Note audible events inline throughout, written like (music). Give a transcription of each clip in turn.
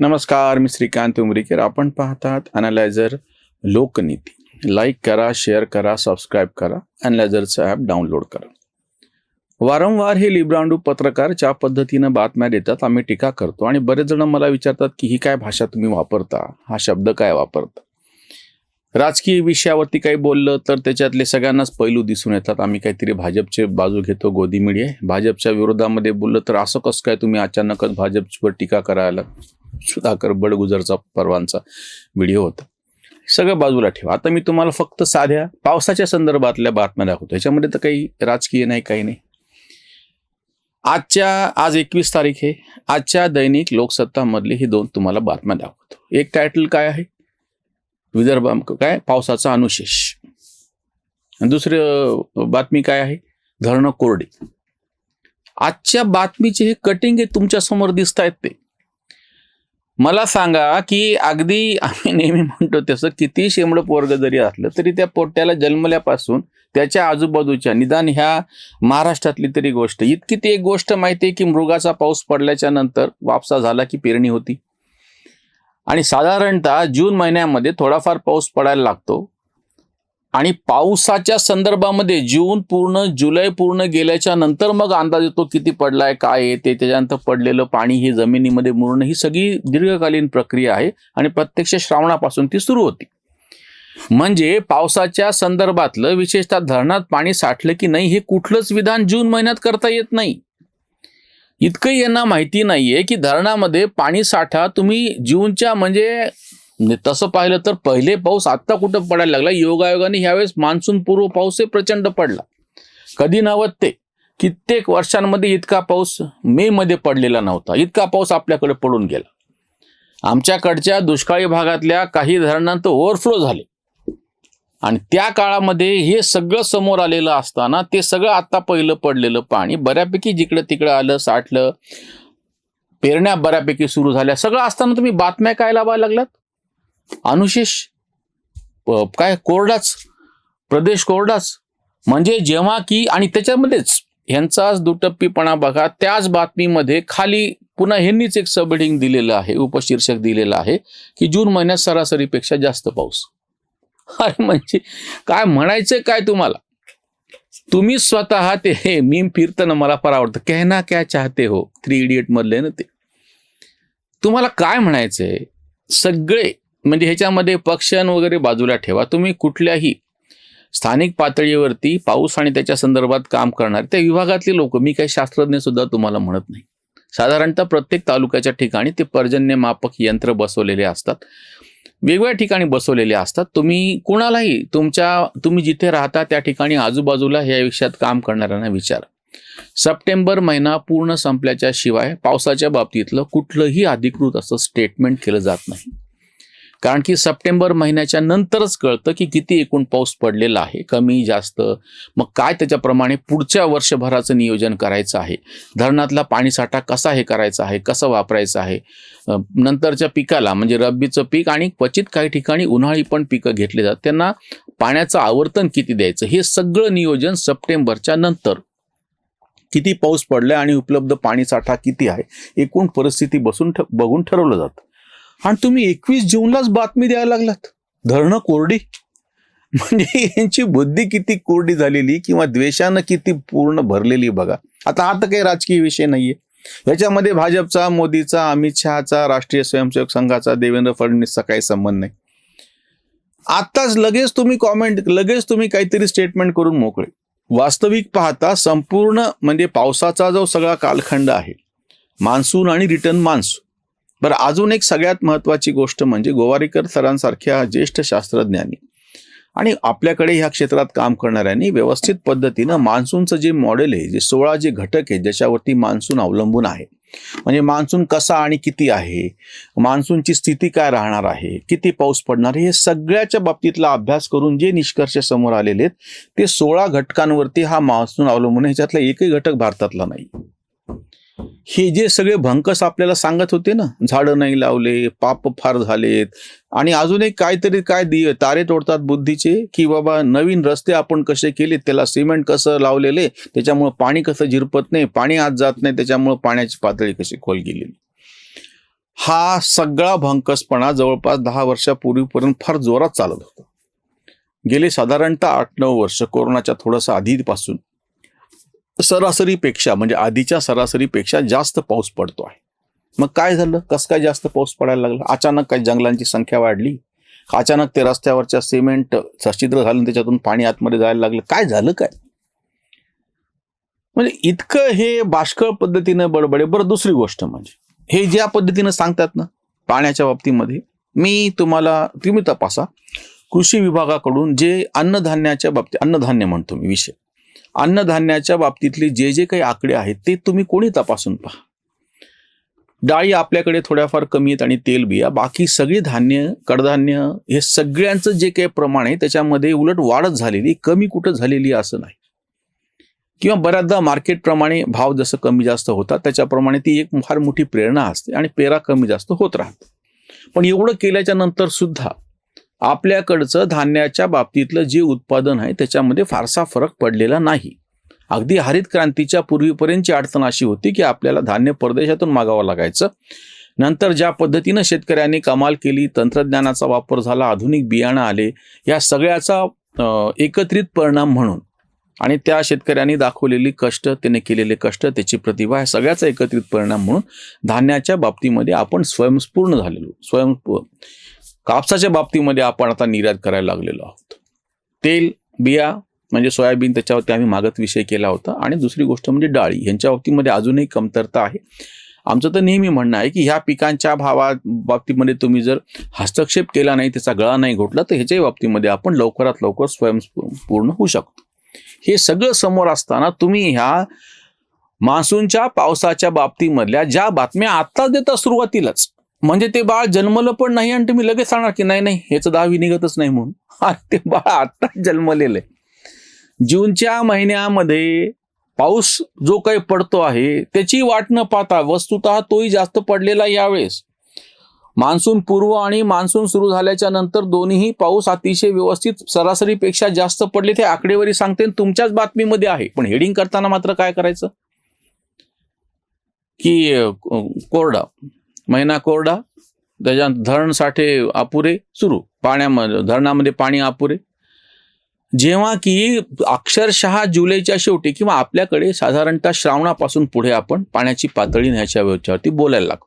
नमस्कार मी श्रीकांत उमरीकर आपण पाहतात अनालायझर लोकनीती. लाईक करा शेअर करा सबस्क्राईब करा. अनालायझरचं ॲप डाउनलोड करा. वारंवार हे लिब्रांडू पत्रकार ज्या पद्धतीनं बातम्या देतात आम्ही टीका करतो. आणि बरेच जण मला विचारतात की ही काय भाषा तुम्ही वापरता? हा शब्द काय वापरता? राजकीय विषयावरती काही बोललं तर त्याच्यातले सगळ्यांनाच पैलू दिसून येतात. आम्ही काहीतरी भाजपचे बाजू घेतो गोदी मिडिया. भाजपच्या विरोधामध्ये बोललं तर असं कसं काय तुम्ही अचानकच भाजपवर टीका करायला? सुधाकर बडगुजरचा परवांचा व्हिडिओ होता. सगळं बाजूला ठेवा. आता मी तुम्हाला फक्त साध्या पावसाच्या संदर्भातल्या बातम्या दाखवतो. याच्यामध्ये तर काही राजकीय नाही काही नाही. आजच्या आज एकवीस तारीख आहे. आजच्या दैनिक लोकसत्तामधली ही दोन तुम्हाला बातम्या दाखवतो. एक टायटल काय आहे? विदर्भ काय? पावसाचा अनुशेष. दुसरी बातमी काय आहे? धरणं कोरडी. आजच्या बातमीचे हे कटिंग हे तुमच्यासमोर दिसत आहेत ते. मला सांगा की अगदी आम्ही नेहमी म्हणतो तसं किती शेंबड पोरग जरी असलं तरी त्या पोट्याला जन्मल्यापासून त्याच्या आजूबाजूच्या निदान ह्या महाराष्ट्रातली तरी गोष्ट इतकी ती एक गोष्ट माहिती आहे की मृगाचा पाऊस पडल्याच्या नंतर वापसा झाला की पेरणी होती. आणि साधारणतः जून महिन्यामध्ये थोडाफार पाऊस पडायला लागतो. आणि पावसाच्या संदर्भामध्ये जून पूर्ण जुलै पूर्ण गेल्याच्यानंतर मग अंदाज येतो किती पडलाय काय आहे ते त्याच्यानंतर पडलेलं पाणी हे जमिनीमध्ये मुरणं ही सगळी दीर्घकालीन प्रक्रिया आहे आणि प्रत्यक्ष श्रावणापासून ती सुरू होती. म्हणजे पावसाच्या संदर्भातलं विशेषतः धरणात पाणी साठलं की नाही हे कुठलंच विधान जून महिन्यात करता येत नाही. इतकं यांना माहिती नाहीये की धरणामध्ये पाणी साठा तुम्ही जूनच्या म्हणजे तसं पाहिलं तर पहिले पाऊस आत्ता कुठं पडायला लागला? योगायोगाने ह्यावेळेस मान्सून पूर्व पाऊसही प्रचंड पडला. कधी नव्हत ते? कित्येक वर्षांमध्ये इतका पाऊस मे मध्ये पडलेला नव्हता. इतका पाऊस आपल्याकडे पडून गेला. आमच्याकडच्या दुष्काळी भागातल्या काही धरणांत ओव्हरफ्लो झाले. आणि त्या काळामध्ये हे सगळं समोर आलेलं असताना ते सगळं आत्ता पहिलं पडलेलं पाणी बऱ्यापैकी जिकडं तिकडं आलं साठलं. पेरण्या बऱ्यापैकी सुरू झाल्या. सगळं असताना तुम्ही बातम्या काय लावायला लागलात? अनुशेष काय कोरडाच प्रदेश कोरडाच. म्हणजे जेव्हा की आणि त्याच्यामध्येच ह्यांचाच दुटप्पीपणा बघा त्याच बातमीमध्ये खाली पुन्हा ह्यांनीच एक सबडिंग दिलेलं आहे उपशीर्षक दिलेलं आहे की जून महिन्यात सरासरीपेक्षा जास्त पाऊस. (laughs) अरे म्हणजे काय म्हणायचं काय तुम्हाला? तुम्ही स्वतः ते हे मीम फिरताना मला फार आवडतं. कहना क्या चाहते हो थ्री इडियट मधले ना ते. तुम्हाला काय म्हणायचंय? सगळे म्हणजे ह्याच्यामध्ये पक्षण वगैरे बाजूला ठेवा. तुम्ही कुठल्याही स्थानिक पातळीवरती पाऊस आणि त्याच्या संदर्भात काम करणारे त्या विभागातले लोक मी काही शास्त्रज्ञ सुद्धा तुम्हाला म्हणत नाही. साधारणतः प्रत्येक तालुक्याच्या ठिकाणी ते पर्जन्य मापक यंत्र बसवलेले असतात. वेगवेगळ्या ठिकाणी बसवलेले असतात. तुम्ही कुणालाही तुमच्या तुम्ही जिथे राहता त्या ठिकाणी आजूबाजूला या विषयात काम करणाऱ्यांना विचारा. सप्टेंबर महिना पूर्ण संपल्याच्या शिवाय पावसाच्या बाबतीतलं कुठलंही अधिकृत असं स्टेटमेंट केलं जात नाही. कारण की सप्टेंबर महिन्याच्या नंतरच कळतं की किती एकूण पाऊस पडलेला आहे कमी जास्त. मग काय त्याच्याप्रमाणे पुढच्या वर्षभराचं नियोजन करायचं आहे? धरणातला पाणीसाठा कसा हे करायचा आहे? कसं वापरायचं आहे? नंतरच्या पिकाला म्हणजे रब्बीचं पीक आणि क्वचित काही ठिकाणी उन्हाळी पण पिकं घेतली जातात त्यांना पाण्याचं आवर्तन किती द्यायचं? हे सगळं नियोजन सप्टेंबरच्या नंतर. किती पाऊस पडलाय आणि उपलब्ध पाणीसाठा किती आहे? एकूण परिस्थिती बसून ठ- बघून ठरवलं जातं. आणि तुम्ही एकवीस जूनलाच बातमी द्यायला लागलात. धरणं कोरडी. म्हणजे यांची बुद्धी किती कोरडी झालेली किंवा द्वेषानं किती पूर्ण भरलेली बघा. आता आता काही राजकीय विषय नाहीये. याच्यामध्ये भाजपचा मोदीचा अमित शहाचा राष्ट्रीय स्वयंसेवक संघाचा देवेंद्र फडणवीसचा काही संबंध नाही. आत्ताच लगेच तुम्ही कॉमेंट लगेच तुम्ही काहीतरी स्टेटमेंट करून मोकळे. वास्तविक पाहता संपूर्ण म्हणजे पावसाचा जो सगळा कालखंड आहे मान्सून आणि रिटर्न मान्सून. बरं अजून एक सगळ्यात महत्त्वाची गोष्ट म्हणजे गोवारीकर सरांसारख्या ज्येष्ठ शास्त्रज्ञांनी आणि आपल्याकडे ह्या क्षेत्रात काम करणाऱ्यांनी व्यवस्थित पद्धतीनं मान्सूनचं जे मॉडेल आहे जे सोळा जे घटक आहे ज्याच्यावरती मान्सून अवलंबून आहे म्हणजे मान्सून कसा आणि किती आहे मान्सूनची स्थिती काय राहणार आहे किती पाऊस पडणार आहे हे सगळ्याच्या बाबतीतला अभ्यास करून जे निष्कर्ष समोर आलेले आहेत ते सोळा घटकांवरती हा मान्सून अवलंबून ह्याच्यातला एकही घटक भारतातला नाही. हे जे सगळे भंकस आपल्याला सांगत होते ना झाडं नाही लावले पाप फार झालेत आणि अजून एक काहीतरी काय दिय तारे तोडतात बुद्धीचे की बाबा नवीन रस्ते आपण कसे केले त्याला सिमेंट कसं लावलेले त्याच्यामुळं पाणी कसं झिरपत नाही पाणी आत जात नाही त्याच्यामुळं पाण्याची पातळी कशी खोल गेलेली. हा सगळा भंकसपणा जवळपास दहा वर्षापूर्वीपर्यंत फार जोरात चालत होता. गेले साधारणतः आठ नऊ वर्ष कोरोनाच्या थोडंसं आधीपासून सरासरीपेक्षा म्हणजे आधीच्या सरासरीपेक्षा जास्त पाऊस पडतो आहे. मग काय झालं? कसं काय जास्त पाऊस पडायला लागला? अचानक काय जंगलांची संख्या वाढली. अचानक ते रस्त्यावरच्या सिमेंट सच्छिद्र झालं त्याच्यातून पाणी आतमध्ये जायला लागलं. काय झालं काय? म्हणजे इतकं हे बाष्कळ पद्धतीनं बडबडे. बरं दुसरी गोष्ट म्हणजे हे ज्या पद्धतीनं सांगतात ना पाण्याच्या बाबतीमध्ये मी तुम्हाला तुम्ही तपासा. कृषी विभागाकडून जे अन्नधान्याच्या बाबतीत अन्नधान्य म्हणतो मी विषय. अन्नधान्याच्या बाबतीतले जे जे काही आकडे आहेत ते तुम्ही कोणी तपासून पहा. डाळी आपल्याकडे थोड्याफार कमी आहेत आणि तेल बिया बाकी सगळी धान्य कडधान्य हे सगळ्यांचं जे काही प्रमाण आहे त्याच्यामध्ये उलट वाढत झालेली कमी कुठं झालेली असं नाही. किंवा बऱ्याचदा मार्केटप्रमाणे भाव जसं कमी जास्त होतात त्याच्याप्रमाणे ती एक फार मोठी प्रेरणा असते आणि पेरा कमी जास्त होत राहतो. पण एवढं केल्याच्यानंतर सुद्धा आपल्याकडचं धान्याच्या बाबतीतलं जे उत्पादन आहे त्याच्यामध्ये फारसा फरक पडलेला नाही. अगदी हरित क्रांतीच्या पूर्वीपर्यंतची अडचण अशी होती की आपल्याला धान्य परदेशातून मागावं लागायचं. नंतर ज्या पद्धतीनं शेतकऱ्यांनी कमाल केली तंत्रज्ञानाचा वापर झाला आधुनिक बियाणं आले या सगळ्याचा एकत्रित परिणाम म्हणून आणि त्या शेतकऱ्यांनी दाखवलेली कष्ट त्याने केलेले कष्ट त्याची प्रतिभा या सगळ्याचा एकत्रित परिणाम म्हणून धान्याच्या बाबतीमध्ये आपण स्वयंपूर्ण झालेलो स्वयं कापसाच्या बाबतीमध्ये आपण आता निर्यात करायला लागलेलो आहोत. तेल बिया म्हणजे सोयाबीन त्याच्यावरती आम्ही मागत विषय केला होता. आणि दुसरी गोष्ट म्हणजे डाळी. यांच्या बाबतीमध्ये अजूनही कमतरता आहे. आमचं तर नेहमी म्हणणं आहे की ह्या पिकांच्या भावा बाबतीमध्ये तुम्ही जर हस्तक्षेप केला नाही त्याचा गळा नाही घोटला तर ह्याच्याही बाबतीमध्ये आपण लवकरात लवकर स्वयंपूर्ण होऊ शकतो. हे सगळं समोर असताना तुम्ही ह्या मान्सूनच्या पावसाच्या बाबतीमधल्या ज्या बातम्या आत्ताच देता सुरुवातीलाच म्हणजे ते बाळ जन्मलं पण नाही आणि तुम्ही लगेच सांगणार की नाही नाही याचं दहावी निघतच नाही म्हणून. (laughs) आणि ते बाळ आत्ताच जन्मलेलं आहे. जूनच्या महिन्यामध्ये पाऊस जो काही पडतो आहे त्याची वाट न पाहता वस्तुतः तोही जास्त पडलेला यावेळेस. मान्सून पूर्व आणि मान्सून सुरू झाल्याच्यानंतर दोन्हीही पाऊस अतिशय व्यवस्थित सरासरीपेक्षा जास्त पडले ते आकडेवारी सांगते आणि तुमच्याच बातमीमध्ये आहे. पण हेडिंग करताना मात्र काय करायचं? की कोरडा. महिना कोरडा त्याच्या धरण साठे अपुरे सुरू पाण्यामध्ये धरणामध्ये पाणी अपुरे जेव्हा की अक्षरशः जुलैच्या शेवटी किंवा आपल्याकडे साधारणतः श्रावणापासून पुढे आपण पाण्याची पातळी न्यायच्या वेळच्यावरती बोलायला लागतो.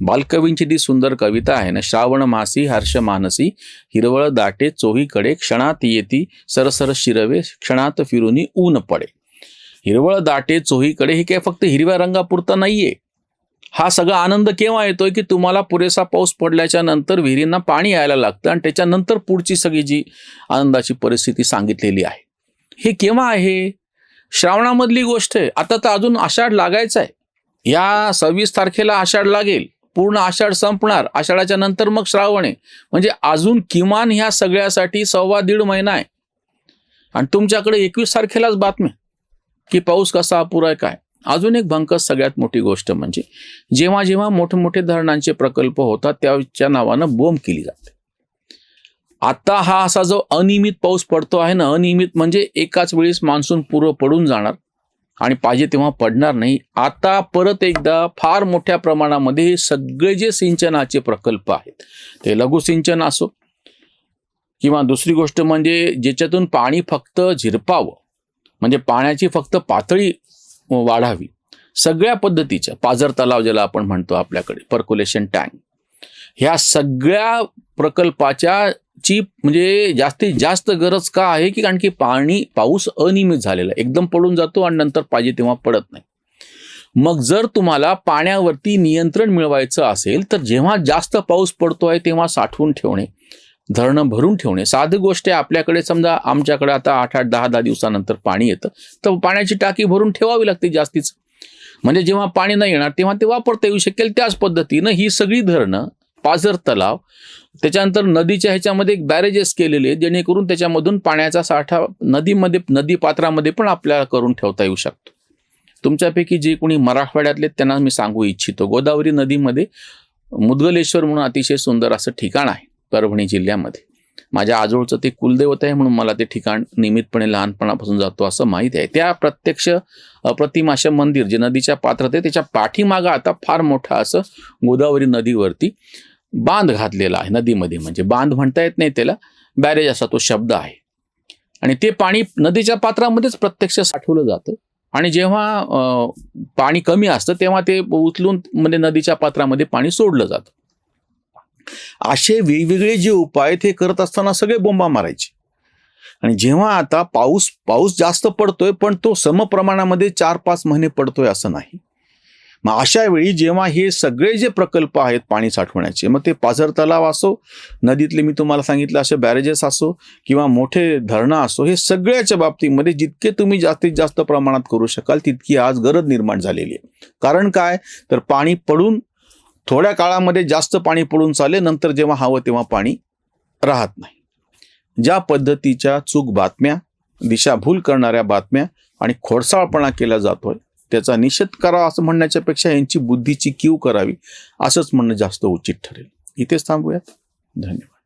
बालकवींची ती सुंदर कविता आहे ना श्रावण मासी हर्ष मानसी हिरवळ दाटे चोहीकडे क्षणात येती सरसर शिरवे क्षणात फिरूनी ऊन पडे. हिरवळ दाटे चोहीकडे हे काय फक्त हिरव्या रंगापुरता नाहीये. हा सगळा आनंद केव्हा येतोय की तुम्हाला पुरेसा पाऊस पडल्याच्या नंतर विहिरींना पाणी यायला लागतं आणि त्याच्यानंतर पुढची सगळी जी आनंदाची परिस्थिती सांगितलेली आहे. हे केव्हा आहे? श्रावणामधली गोष्ट आहे. आता तर अजून आषाढ लागायचा आहे. या सव्वीस तारखेला आषाढ लागेल. पूर्ण आषाढ संपणार. आषाढाच्या नंतर मग श्रावण आहे. म्हणजे अजून किमान ह्या सगळ्यासाठी सव्वा दीड महिना आहे. आणि तुमच्याकडे एकवीस तारखेलाच बातमी की पाऊस कसा अपुरा आहे काय? अजून एक भंकस सगळ्यात मोठी गोष्ट म्हणजे जेव्हा जेव्हा मोठमोठे धरणांचे प्रकल्प होतात त्याच्या नावानं बोंब केली जाते. आता हा असा जो अनियमित पाऊस पडतो आहे ना अनियमित म्हणजे एकाच वेळेस मान्सून पूर्व पडून जाणार आणि पाहिजे तेव्हा पडणार नाही. आता परत एकदा फार मोठ्या प्रमाणामध्ये हे सगळे जे सिंचनाचे प्रकल्प आहेत ते लघु सिंचन असो किंवा दुसरी गोष्ट म्हणजे ज्याच्यातून पाणी फक्त झिरपावं म्हणजे पाण्याची फक्त पातळी वाढावी. सगळ्या पद्धतीच्या पाझर तलाव ज्याला आपण म्हणतो आपल्याकडे पर्क्युलेशन टँक ह्या सगळ्या प्रकल्पाच्या ची म्हणजे जास्तीत जास्त गरज का आहे की कारण की पाणी पाऊस अनियमित झालेला आहे. एकदम पडून जातो आणि नंतर पाहिजे तेव्हा पडत नाही. मग जर तुम्हाला पाण्यावरती नियंत्रण मिळवायचं असेल तर जेव्हा जास्त पाऊस पडतो आहे तेव्हा साठवून ठेवणे. धरणं भरून ठेवणे. साधी गोष्ट आहे आपल्याकडे समजा आमच्याकडे आता आठ आठ दहा दहा दिवसानंतर पाणी येतं. तर पाण्याची टाकी भरून ठेवावी लागते जास्तीच. म्हणजे जेव्हा पाणी नाही येणार तेव्हा ते वापरता येऊ शकेल त्याच पद्धतीनं ही सगळी धरणं पाझर तलाव त्याच्यानंतर नदीच्या ह्याच्यामध्ये एक बॅरेजेस केलेले आहेत जेणेकरून त्याच्यामधून पाण्याचा साठा नदीमध्ये नदी पात्रामध्ये पण आपल्याला करून ठेवता येऊ शकतो. तुमच्यापैकी जे कोणी मराठवाड्यातले त्यांना मी सांगू इच्छितो. गोदावरी नदीमध्ये मुदगलेश्वर म्हणून अतिशय सुंदर असं ठिकाण आहे. परभणी जिल्ह्यामध्ये. माझ्या आजोळचं ते कुलदैवत आहे म्हणून मला ते ठिकाण नियमितपणे लहानपणापासून जातो असं माहीत आहे. त्या प्रत्यक्ष अप्रतिम असं मंदिर जे नदीच्या पात्रात आहे त्याच्या पाठीमागं आता फार मोठा असं गोदावरी नदीवरती बांध घातलेला आहे नदीमध्ये. म्हणजे बांध म्हणता येत नाही त्याला बॅरेज असा तो शब्द आहे. आणि ते पाणी नदीच्या पात्रामध्येच प्रत्यक्ष साठवलं जातं. आणि जेव्हा पाणी कमी असतं तेव्हा ते उचलून म्हणजे नदीच्या पात्रामध्ये पाणी सोडलं जातं. असे वेगवेगळे जे उपाय ते करत असताना सगळे बोंबा मारायचे. आणि जेव्हा आता पाऊस पाऊस जास्त पडतोय पण तो समप्रमाणामध्ये चार पाच महिने पडतोय असं नाही. मग अशा वेळी जेव्हा हे सगळे जे प्रकल्प आहेत पाणी साठवण्याचे मग ते पाझर तलाव असो नदीतले मी तुम्हाला सांगितलं असे बॅरेजेस असो किंवा मोठे धरणं असो हे सगळ्याच्या बाबतीमध्ये जितके तुम्ही जास्तीत जास्त प्रमाणात करू शकाल तितकी आज गरज निर्माण झालेली आहे. कारण काय? तर पाणी पडून थोड्या काळामध्ये जास्त पाणी पडून चाले नंतर जेव्हा हवं तेव्हा पाणी राहत नाही. ज्या पद्धतीच्या चूक बातम्या दिशाभूल करणाऱ्या बातम्या आणि खोडसाळपणा केला जातोय त्याचा निषेध करावा असं म्हणण्याच्या पेक्षा यांची बुद्धीची कीव करावी असंच म्हणणं जास्त उचित ठरेल. इथेच थांबूयात. धन्यवाद.